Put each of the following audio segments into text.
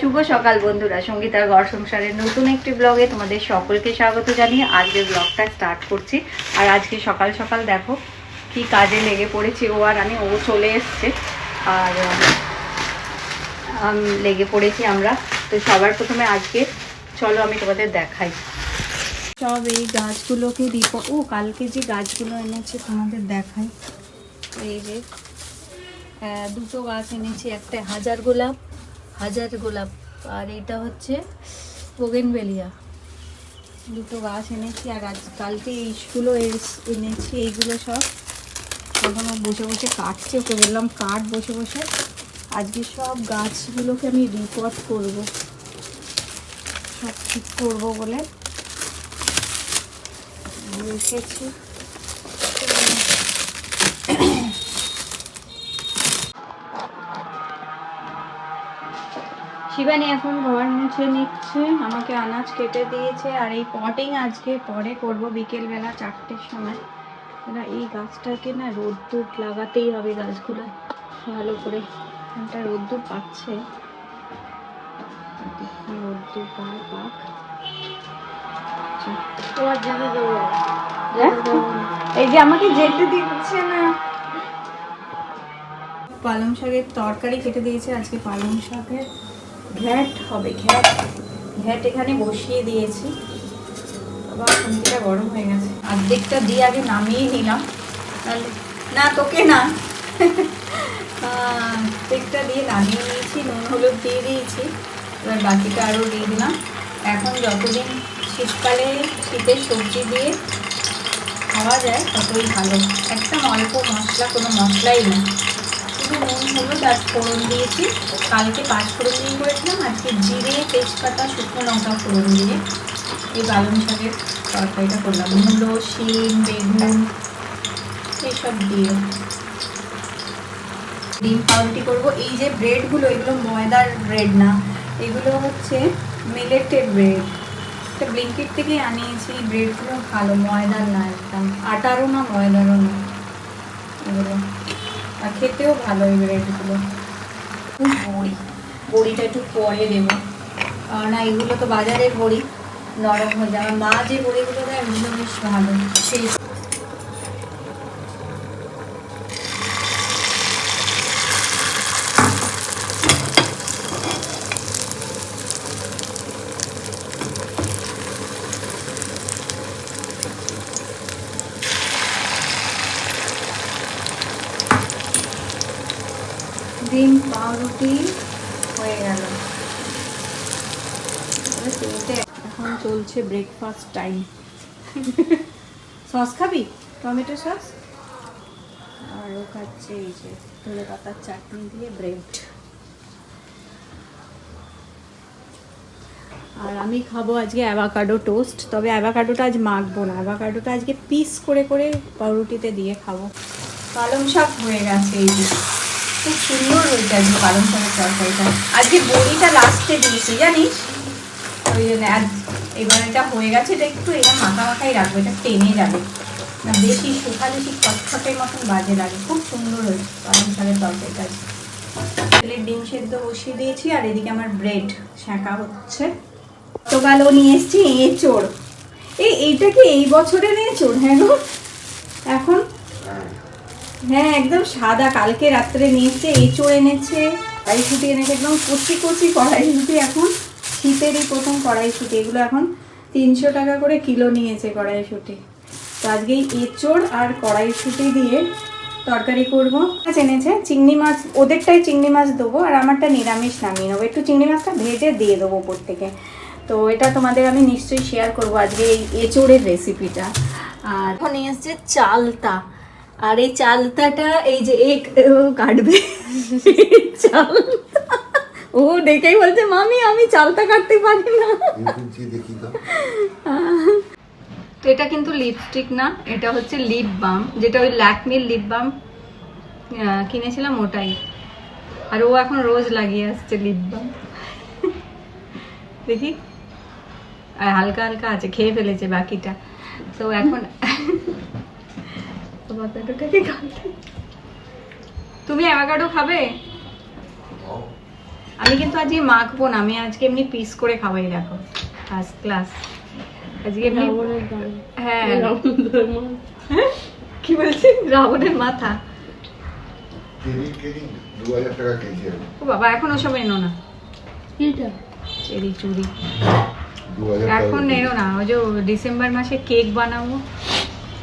শুভ সকাল বন্ধুরা। সঙ্গীতার ঘর সংসারের নতুন একটি ব্লগে তোমাদের সকলকে স্বাগত জানিয়ে আজকে ব্লগটা স্টার্ট করছি। আর আজকে সকাল সকাল দেখো কি কাজে লেগে পড়েছি। ও আর আমি, ও চলে এসছে। আর লেগে পড়েছি আমরা। তো সবার প্রথমে আজকে চলো আমি তোমাদের দেখাই। সব এই গাছগুলোকে দিব ও, কালকে যে গাছগুলো এনেছে তোমাদের দেখাই। এই যে দুটো গাছ এনেছি, একটা হাজার গোলাপ হাজার গোলাপ। আর এটা হচ্ছে বোগেনবেলিয়া দুটো গাছ এনেছি, আর আজ কালকে এইগুলো এনেছি, এইগুলো সব। এখন বসে বসে কাটছে, ওকে বললাম, কাট বসে বসে। আজকে সব গাছগুলোকে আমি রিপোর্ট করব। সব ঠিক করব বলে। রেখেছি। শিবানী এখন ঘর মুছে নিচ্ছে আমাকে আনাজ কেটে দিয়েছে আর এই পটিং আজকে পরে করব বিকেলবেলা চারটের সময়। এরা এই গাছটাকে না রোদ্দুর লাগাতেই হবে গাছগুলো ভালো করে। একটা রোদ্দুর পাচ্ছে। রোদ্দুর পায় পাক। না। হ্যাঁ? এই যে আমাকে যেতে দিচ্ছে না। পালং শাকের তরকারি কেটে দিয়েছে, আজকে পালং শাকের ঘ্যাট হবে, ঘ্যাট ঘ্যাট এখানে বসিয়ে দিয়েছি। আবার গরম হয়ে গেছে। অর্ধেকটা দিয়ে আগে নামিয়ে নিলাম। না, তোকে না। অর্ধেকটা দিয়ে নামিয়ে নিয়েছি, নুন, হলুদ দিয়ে দিয়েছি। এবার বাকিটা আরও দিয়ে দিলাম। এখন যতদিন শীতকালে শীতের সবজি দিয়ে খাওয়া যায়, ততই ভালো। একদম অল্প মশলা, কোনো মশলাই না শুধু নুন, হলুদ আর ফোড়ন দিয়েছি। কালকে পাঁচ ফোড়ন দিয়ে করেছিলাম। আজকে জিরে, তেজপাতা, শুকনো লঙ্কা ফোড়ন দিয়ে এই পালং শাকের তরকারিটা করলাম। মূলো শিম বেগুন, এইসব দিয়ে ডিম পাউরুটি করব। এই যে ব্রেডগুলো, এগুলো ময়দার ব্রেড না, এগুলো হচ্ছে মিলেটেড ব্রেড। একটা ব্লিঙ্কিট থেকে আনিয়েছি ব্রেডগুলো ভালো, ময়দার না একদম। আটারও না, ময়দারও না। এগুলো। আর খেতেও ভালো এই ভ্যারাইটিগুলো খুব বড়ি। বড়িটা একটু পরে দেবো। কারণ না এগুলো তো বাজারের বড়ি নরম হয়ে যায়। আমার মা যে বড়িগুলো দেয় ভীষণ বেশ ভালো। সেই ডিম পাউরুটি হয়ে এখন চলছে ব্রেকফাস্ট টাইম সস খাবি? টমেটো সস আর খাচ্ছে এই যে পাতার চাটনি দিয়ে ব্রেড আর আমি খাব আজকে অ্যাভাকাডো টোস্ট তবে অ্যাভাকাডোটা আজ মাখবো না। অ্যাভাকাডোটা আজকে পিস করে করে পাউরুটিতে দিয়ে খাব। পালং শাক হয়ে গেছে এই যে। খুব সুন্দর হয়েছে আজকে পালং শাকের তরকারিটা। আজকে বড়িটা লাস্টে দিয়েছি, জানিস? ওই জন্য এবার এটা হয়ে গেছে, এটা একটু এটা মাখা মাখাই রাখব, এটা টেনে যাবে। না, বেশি শুকালে ঠিক খটখটের মতন বাজে লাগে। খুব সুন্দর হয়েছে পালং শাকের তরকারিটা। তেলের ডিম সেদ্ধ বসিয়ে দিয়েছি, আর এদিকে আমার ব্রেড শাঁকা হচ্ছে। তো গতকালও নিয়ে এসছি এঁচড় এই, এইটা কি এই বছরের এঁচড় হ্যাঁ গো। এখন? হ্যাঁ একদম সাদা। কালকে রাত্রে নিয়েছে এঁচড় এনেছে, কড়াইশুটি এনেছে, একদম কচি কচি কড়াইশুটি এখন। শীতেরই প্রথম কড়াইশুটি, এগুলো এখন তিনশো টাকা করে কিলো নিয়েছে কড়াইশুটি। তো আজকে এই এঁচড় আর কড়াইশুটি দিয়ে তরকারি করব। মাছ এনেছে, চিংড়ি মাছ, ওদেরটাই চিংড়ি মাছ দেবো আর আমারটা নিরামিষ নামিয়ে নেব। একটু চিংড়ি মাছটা ভেজে দিয়ে দেবো ওপর থেকে। তো এটা তোমাদের আমি নিশ্চয়ই শেয়ার করব আজকে এই এঁচোড়ের রেসিপিটা আর এখন নিয়ে এসছে চালতা। আর এই চালতাটা এই যে এক কাটবে। চালতা ও দেখেই বলছে মামি আমি চালতা কাটতে পারি না। তো। এটা কিন্তু লিপস্টিক না এটা হচ্ছে লিপ বাম যেটা ওই ল্যাকমির লিপ বাম কিনেছিলাম ওটাই। আর ও এখন রোজ লাগিয়ে আসছে লিপ বাম দেখি। আর হালকা হালকা আছে খেয়ে ফেলেছে বাকিটা। তো এখন অ্যাভোকাডোটাকে খাবে। তুমি অ্যাভোকাডো খাবে? আমি কিন্তু আজকে মাখবো না আমি আজকে এমনি পিস করে খাওয়াই দেখো। ফার্স্ট ক্লাস আজকে এমনি হ্যাঁ। কি বলছি? রাবণের মাথা। ও বাবা এখন ওসব এনো না। চেরি চুরি। এখন এনো না। ওই যে ডিসেম্বর মাসে কেক বানাবো।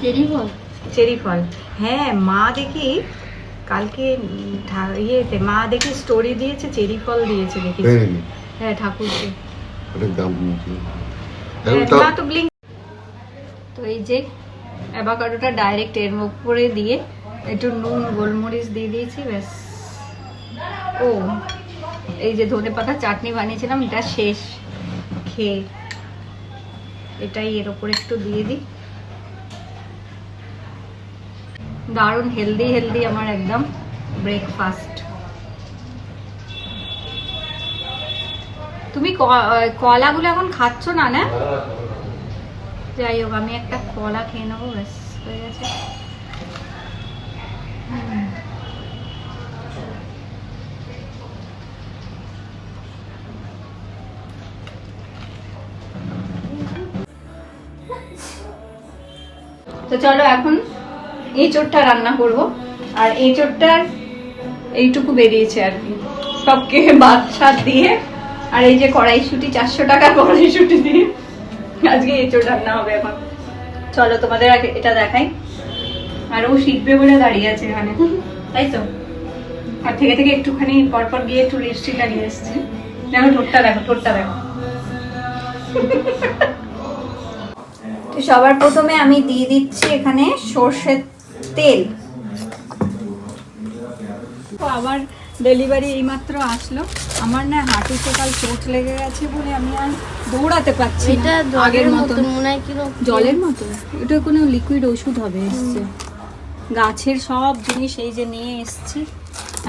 চেরি ফল চেরি ফল। হ্যাঁ মা দেখি কালকে ইয়েতে মা দেখি স্টোরি দিয়েছে চেরি ফল দিয়েছে দেখি হ্যাঁ ঠাকুরকে। হ্যাঁ, এখন তাও মা তো ব্লিঙ্ক তো এই যে অ্যাভাকাডোটা ডাইরেক্ট এর উপরে দিয়ে একটু নুন গোলমরিচ দিয়ে দিয়েছি ব্যাস। ও এই যে ধনে পাতা চাটনি বানিয়েছিলাম এটা শেষ। খেয়ে এটাই এর ওপরে একটু দিয়ে দিই। দারুণ হেলদি হেলদি আমার একদম ব্রেকফাস্ট তুমি কলাগুলো এখন খাচ্ছ না না? যাই হোক, আমি একটা কলা খেয়ে নেব, ব্যাস, হয়ে গেছে। তো চলো এখন এঁচোড়টা রান্না করব। আর এঁচোড়টার এইটুকু বেরিয়েছে আর কি। সবকে ভাত সাত দিয়ে। আর এই যে কড়াইশুটি, চারশো টাকার কড়াইশুটি দিয়ে আজকে এঁচোড় রান্না হবে এখন। চলো তোমাদের আগে এটা দেখাই। আর ও শিখবে বলে দাঁড়িয়ে আছে এখানে। তাই তো? আর থেকে থেকে একটুখানি পরপর গিয়ে একটু লিপস্টিকটা নিয়ে এসছে। দেখো ঠোঁটটা দেখো ঠোঁটটা দেখো। তো সবার প্রথমে আমি দিয়ে দিচ্ছি এখানে সর্ষের তেল তো আবার ডেলিভারি এইমাত্র আসলো আমার না হাঁটুতে কাল চোট লেগে গেছে বলে আমি আর দৌড়াতে পারছি এটা না জলের আগের মনে হয় জলের মতো এটা কোনো লিকুইড ওষুধ হবে এসছে গাছের সব জিনিস এই যে নিয়ে এসছি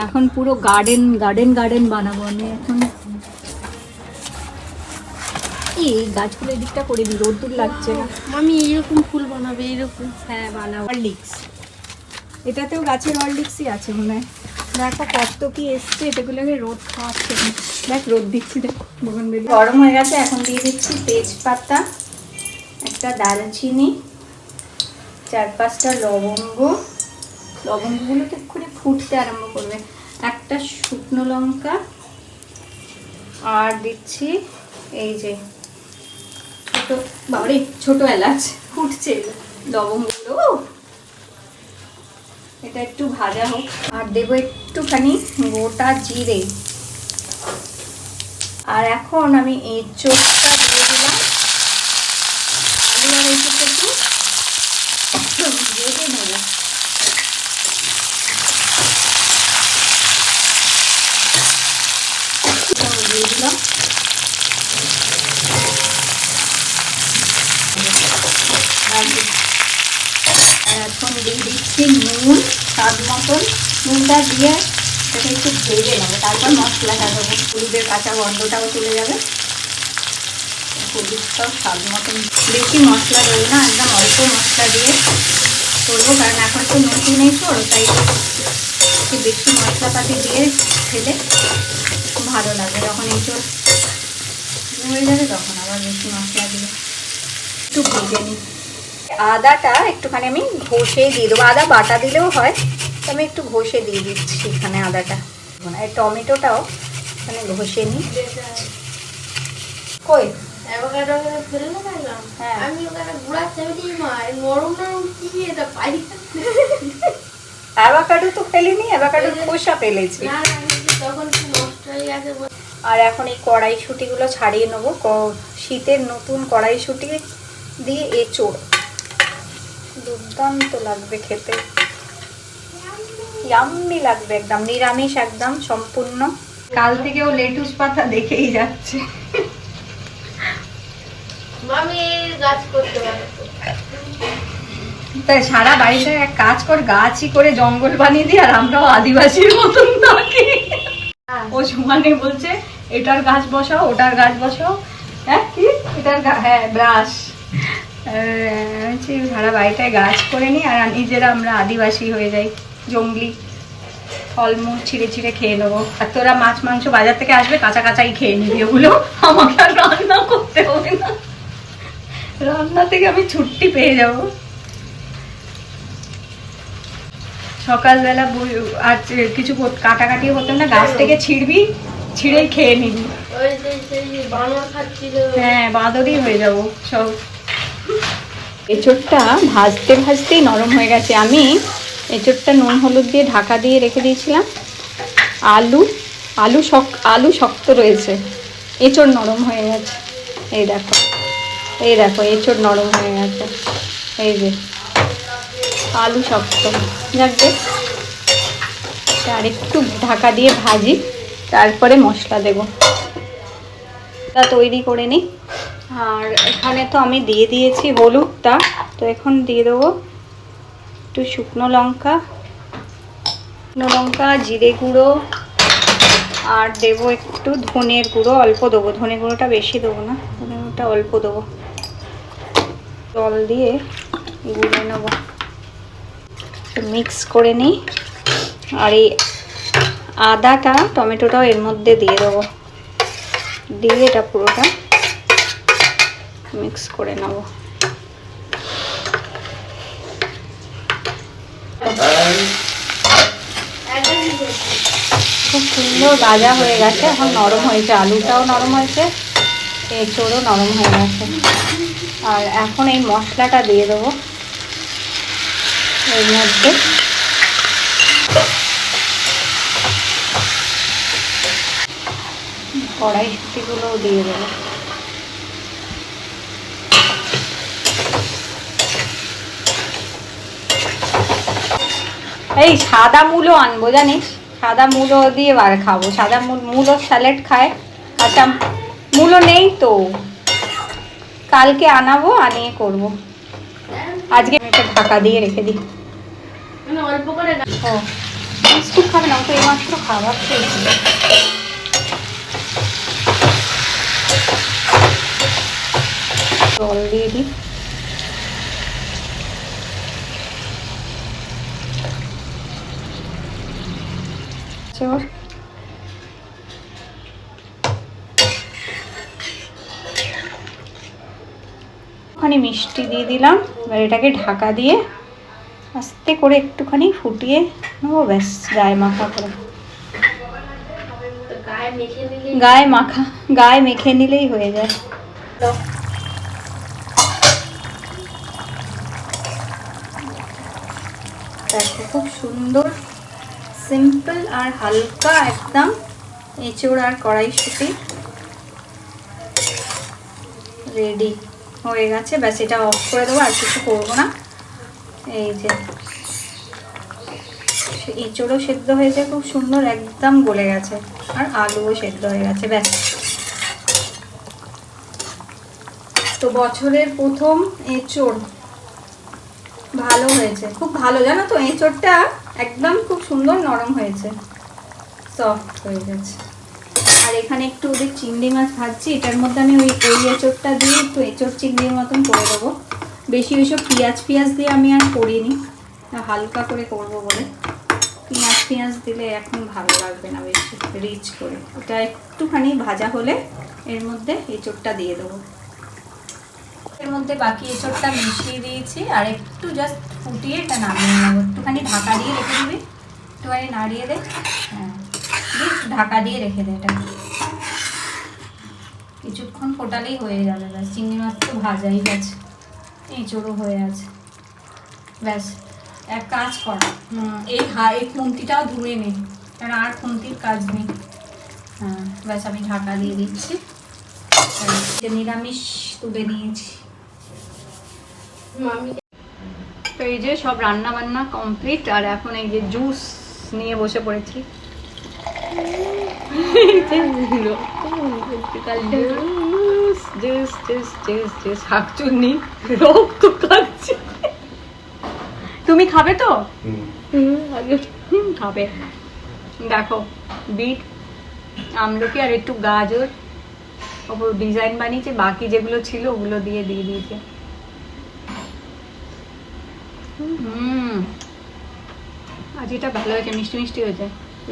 এখন পুরো গার্ডেন গার্ডেন গার্ডেন বানাবো আমি এখন এই গাছগুলো এদিকটা করে দিই রোদ্দুর লাগছে না মামি এইরকম ফুল বানাবে এইরকম হ্যাঁ বানাবো হরলিক্স এটাতেও গাছের হরলিক্সই আছে মনে হয়। দেখো কত কি এসছে এটাগুলোকে রোদ খাওয়াচ্ছে। দেখ, রোদ দিচ্ছি, দেখো গরম হয়ে গেছে, এখন দিয়ে দিচ্ছি তেজপাতা, একটা দারচিনি, চার পাঁচটা লবঙ্গ। লবঙ্গগুলো তো এক্ষুনি ফুটতে আরম্ভ করবে। একটা শুকনো লঙ্কা, আর দিচ্ছি এই যে ছোটো, বাবারে, ছোটো এলাচ, ফুটছে। লবঙ্গগুলো! এটা একটু ভাজা হোক। আর দেবো একটুখানি গোটা জিরে। আর এখন আমি এই চোখটা দিয়ে দিলাম আলু আর এসবটা একটু ভেজে নেব এটাও দিয়ে দিলাম আর আর এখন দিয়ে দিচ্ছি নুন স্বাদ মতন নুনটা দিয়ে সেটা একটু ভেজে নেব। তারপর মশলাটা দেবো হলুদের কাঁচা গন্ধটাও চলে যাবে। হলুদটাও স্বাদ মতন। বেশি মশলা দেবো না, একদম অল্প মশলা দিয়ে করব, কারণ এখন তো নতুন এসোর তাই একটু বেশি মশলাপাতি দিয়ে খেলে ভালো লাগে। যখন এঁচোড় হয়ে যাবে তখন আবার বেশি মশলা দিয়ে একটু ভেজে নিই। আদাটা একটুখানি আমি ঘষে দিয়ে দেবো। আদা বাটা দিলেও হয় তো আমি একটু ঘষে দিয়ে দিচ্ছি এখানে আদাটা। আর টমেটোটাও এখানে ঘষে নিই। কই? অ্যাভোকাডো হ্যাঁ। তো ফেলিনি অ্যাভাকাডোর খোসা ফেলেছি। আর এখন এই কড়াইশুটিগুলো ছাড়িয়ে নেব। শীতের নতুন কড়াইশুটি দিয়ে এ এঁচোড়। দুর্দান্ত লাগবে খেতে। ইয়াম্মি লাগবে একদম নিরামিষ একদম সম্পূর্ণ। কাল থেকেও লেটুস পাতা দেখেই যাচ্ছে। মামি গাছ করতে তাই সারা বাড়িতে এক কাজ কর গাছই করে জঙ্গল বানিয়ে দিই আর আমরাও আদিবাসীর মতন থাকি। ও সমানে বলছে এটার গাছ বসাও ওটার গাছ বসাও। হ্যাঁ কি? এটার হ্যাঁ ব্রাশ সারা বাড়িটায় গাছ করে নিই আর নিজেরা আমরা আদিবাসী হয়ে যাই। জঙ্গলি ফলমূল ছিঁড়ে ছিঁড়ে খেয়ে নেব। আর তোরা মাছ মাংস বাজার থেকে আসবে কাঁচা কাঁচাই খেয়ে নিবি ওগুলো। আমাকে আর রান্না করতে হবে না। রান্না থেকে আমি ছুটি পেয়ে যাব। সকালবেলা বই- আর কিছু কাটাকাটি হতো না গাছ থেকে ছিঁড়বি ছিঁড়েই খেয়ে নিবি। হ্যাঁ বাঁদরই হয়ে যাব সব। এঁচোড়টা ভাজতে ভাজতেই নরম হয়ে গেছে। আমি এঁচোড়টা নুন হলুদ দিয়ে ঢাকা দিয়ে রেখে দিয়েছিলাম। আলু আলু শক, আলু শক্ত রয়েছে। এঁচোড় নরম হয়ে গেছে। এই দেখো এই দেখো, এঁচোড় নরম হয়ে গেছে। এই যে, আলু শক্ত। যাক। আর একটু ঢাকা দিয়ে ভাজি, তারপরে মশলা দেবো। তা তৈরি করে নিই আর এখানে তো আমি দিয়ে দিয়েছি হলুদটা। তো এখন দিয়ে দেবো একটু শুকনো লঙ্কা শুকনো লঙ্কা, জিরে গুঁড়ো, আর দেবো একটু ধনের গুঁড়ো, অল্প দেবো। ধনে গুঁড়োটা বেশি দেবো না, ধনে গুঁড়োটা অল্প দেবো। জল দিয়ে গুঁড়ে নেব। মিক্স করে নিই। আর এই আদাটা, টমেটোটাও এর মধ্যে দিয়ে দেবো। দিয়ে এটা পুরোটা মিক্স করে নেব একটা কি খেয়েছি? খুব সুন্দর ভাজা হয়ে গেছে, এখন নরম হয়েছে, আলুটাও নরম হয়েছে, এঁচোড়ও নরম হয়ে গেছে। আর এখন এই মশলাটা দিয়ে দেবো। এর মধ্যে কড়াইশুটিগুলোও দিয়ে দেবো। এই সাদা মূলো আনব জানিস? সাদা মূলো দিয়ে বার খাব। সাদা মূল স্যালাড খায়। কাঁচা মূলো নেই তো। কালকে আনাবো, আনিয়ে করব। আজকে একটা ঢাকা দিয়ে রেখে দিই। অল্প করে ও খাবে না তো এই মাত্র খাবার খেয়েছিল। জল দিয়ে দিই। চল একটুখানি মিষ্টি দিয়ে দিলাম। এবার এটাকে ঢাকা দিয়ে আস্তে করে একটুখানি ফুটিয়ে নেব। ব্যাস, গায়ে মাখা করে। গায়ে মাখা, গায়ে মেখে নিলেই হয়ে যায়। খুব সুন্দর সিম্পল আর হালকা একদম এঁচড় আর কড়াইশুটি। রেডি হয়ে গেছে। ব্যাস, এটা অফ করে দেবো, আর কিছু করব না। এই যে এঁচোড়ও সেদ্ধ হয়েছে খুব সুন্দর একদম গলে গেছে। আর আলুও সেদ্ধ হয়ে গেছে, ব্যাস। তো বছরের প্রথম এঁচোড় ভালো হয়েছে। খুব ভালো, জানো তো, এঁচোড়টা একদম খুব সুন্দর নরম হয়েছে। সফট হয়ে গেছে। আর এখানে একটু ওদের চিংড়ি মাছ ভাজছি, এটার মধ্যে আমি ওই ওই এঁচোড়টা দিয়ে একটু এঁচোড় চিংড়ির মতন করে দেবো। বেশি ওইসব পেঁয়াজ পেঁয়াজ দিয়ে আমি আর করিনি হালকা করে করব বলে। পেঁয়াজ পেঁয়াজ দিলে এখন ভালো লাগবে না বেশি, রিচ করে। ওটা একটুখানি ভাজা হলে এর মধ্যে এঁচোড়টা দিয়ে দেবো। এর মধ্যে বাকি এঁচোড়টা মিশিয়ে দিয়েছি, আর একটু জাস্ট ফুটিয়ে এটা নামিয়ে নেব। একটুখানি ঢাকা দিয়ে রেখে দিবি? একটুখানি নাড়িয়ে দে। হ্যাঁ। ঢাকা দিয়ে রেখে দে এটা কিছুক্ষণ ফোটালেই হয়ে যাবে, ব্যাস। চিংড়ি মাছ তো ভাজাই গেছে এঁচোড়ও হয়ে আছে। ব্যাস, এক কাজ কর। এই হা, এই খুন্তিটাও ধুয়ে নে। কারণ আর খুন্তির কাজ নেই। হ্যাঁ ব্যাস, আমি ঢাকা দিয়ে দিচ্ছি। নিরামিষ তুলে নিয়েছি। তো এই যে সব রান্না বান্না কমপ্লিট আর এখন এই যে জুস নিয়ে বসে পড়েছি। Juice juice juice juice juice শাকচুন্নি তুমি খাবে তো? খাবে। দেখো, বিট, আমলকি আর একটু গাজর। ওপর ডিজাইন বানিয়েছে, বাকি যেগুলো ছিল ওগুলো দিয়ে দিয়ে দিয়েছে। হুম। ভাজিটা ভালো হয়েছে মিষ্টি মিষ্টি হয়েছে।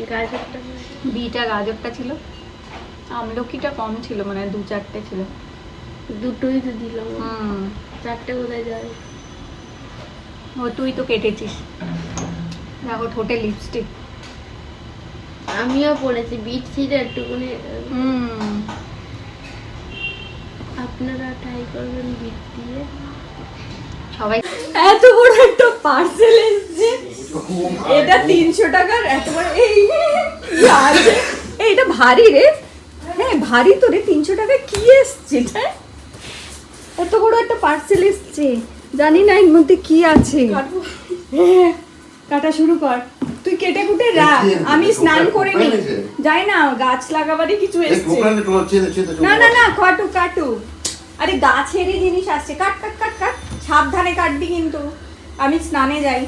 গাজরটা বিটা গাজরটা ছিল। আমলকিটা কম ছিল মানে দু চারটে ছিল। দুটোই তো দিলাম হুম। চারটে কোথায় যায়। ও তুই তো কেটেছিস। দেখো ঠোঁটে লিপস্টিক আমিও পড়েছি বিট ছিল একটুখানি হুম। আপনারা ট্রাই করবেন বিট দিয়ে। সবাই এত বড় একটা পার্সেল এসেছে। এটা তিনশো টাকার এত বড় এই কি আছে এই, এটা ভারী রে। হ্যাঁ ভারী তো রে তিনশো টাকায় কি এসছে এটা? এত বড় একটা পার্সেল এসছে। জানি না এর মধ্যে কি আছে। হ্যাঁ, কাটা শুরু কর। তুই কেটে কুটে রাখ। আমি স্নান করে নি যাই না গাছ লাগাবারই কিছু এসছে। না না না কাটু কাটু। আরে গাছেরই জিনিস আসছে। কাট কাট কাট কাট। সাবধানে কাটবি কিন্তু। আমি স্নানে যাই।